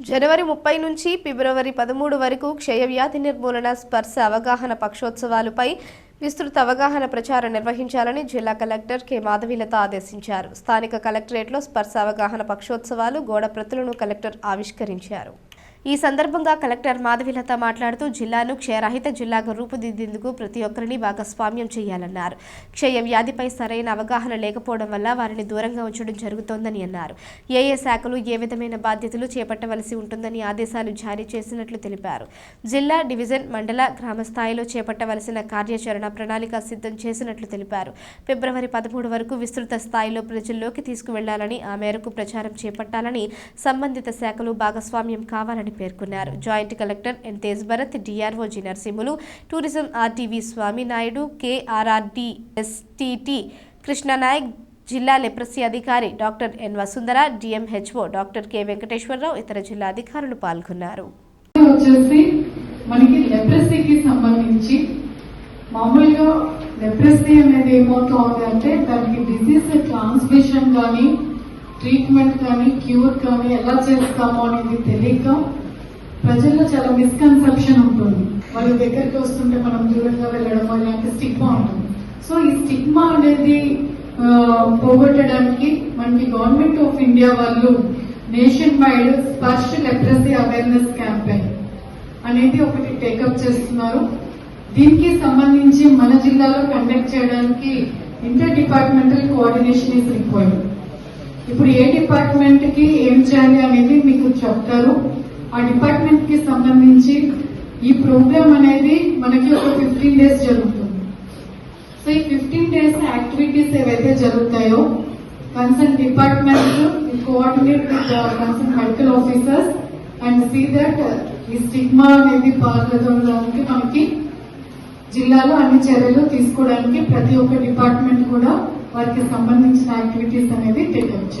జనవరి ముప్పై నుంచి ఫిబ్రవరి పదమూడు వరకు క్షయవ్యాధి నిర్మూలన స్పర్శ అవగాహన పక్షోత్సవాలపై విస్తృత అవగాహన ప్రచారం నిర్వహించాలని జిల్లా కలెక్టర్ కె. మాధవీలత ఆదేశించారు. స్థానిక కలెక్టరేట్లో స్పర్శ అవగాహన పక్షోత్సవాలు గోడ ప్రతులను కలెక్టర్ ఆవిష్కరించారు. ఈ సందర్భంగా కలెక్టర్ మాధవిలత మాట్లాడుతూ జిల్లాను క్షయరహిత జిల్లాగా రూపుదిద్దేందుకు ప్రతి ఒక్కరిని భాగస్వామ్యం చేయాలన్నారు. క్షయ వ్యాధిపై సరైన అవగాహన లేకపోవడం వల్ల వారిని దూరంగా ఉంచడం జరుగుతోందని అన్నారు. ఏ ఏ శాఖలు ఏ విధమైన బాధ్యతలు చేపట్టవలసి ఉంటుందని ఆదేశాలు జారీ చేసినట్లు తెలిపారు. జిల్లా డివిజన్ మండల గ్రామ స్థాయిలో చేపట్టవలసిన కార్యాచరణ ప్రణాళిక సిద్ధం చేసినట్లు తెలిపారు. ఫిబ్రవరి పదమూడు వరకు విస్తృత స్థాయిలో ప్రజల్లోకి తీసుకువెళ్ళాలని ఆ మేరకు ప్రచారం చేపట్టాలని సంబంధిత శాఖలు భాగస్వామ్యం కావాలని పేర్కొన్నారు. Joint collector N Tej Bharat DRO G Narasimhulu tourism RTV Swaminaidu KRRD STT Krishnanayak జిల్లా లెప్రసీ అధికారి doctor N Vasundhara DMHO doctor K Venkateswararao ఇతర జిల్లా అధికారులు పాల్గొన్నారు. వచ్చేసి మనకి లెప్రసీకి సంబంధించి మామూలుగా లెప్రసీ అనేది ఏమవుతుంది అంటే దానికి డిసీజ్ ట్రాన్స్మిషన్ కానీ ట్రీట్మెంట్ కానీ క్యూర్ కానీ ఎలా చేస్తామో అనేది తెలియక ప్రజల్లో చాలా మిస్కన్సెప్షన్ ఉంటుంది. వాళ్ళ దగ్గరికి వస్తుంటే మనం దూరంగా వెళ్ళడం ఇలాంటి స్టిగ్మా ఉంటుంది. సో ఈ స్టిగ్మా అనేది పోగొట్టడానికి మనకి గవర్నమెంట్ ఆఫ్ ఇండియా వాళ్ళు nationwide Sparsh leprosy awareness campaign అనేది ఒకటి టేకప్ చేస్తున్నారు. దీనికి సంబంధించి మన జిల్లాలో కండక్ట్ చేయడానికి inter departmental coordination is required ఇప్పుడు ఏ డిపార్ట్మెంట్కి ఏం చేయాలి అనేది మీకు చెప్తారు. ఆ డిపార్ట్మెంట్కి సంబంధించి ఈ ప్రోగ్రామ్ అనేది మనకి ఒక ఫిఫ్టీన్ డేస్ జరుగుతుంది. సో ఈ ఫిఫ్టీన్ డేస్ యాక్టివిటీస్ ఏవైతే జరుగుతాయో concern department coordinate with concern medical officers and see that ఈ స్టిగ్మా అనేది పాల్గొనడానికి మనకి జిల్లాలో అన్ని చర్యలు తీసుకోవడానికి ప్రతి ఒక్క డిపార్ట్మెంట్ కూడా వారికి సంబంధించిన యాక్టివిటీస్ అనేది టేకప్ చేస్తారు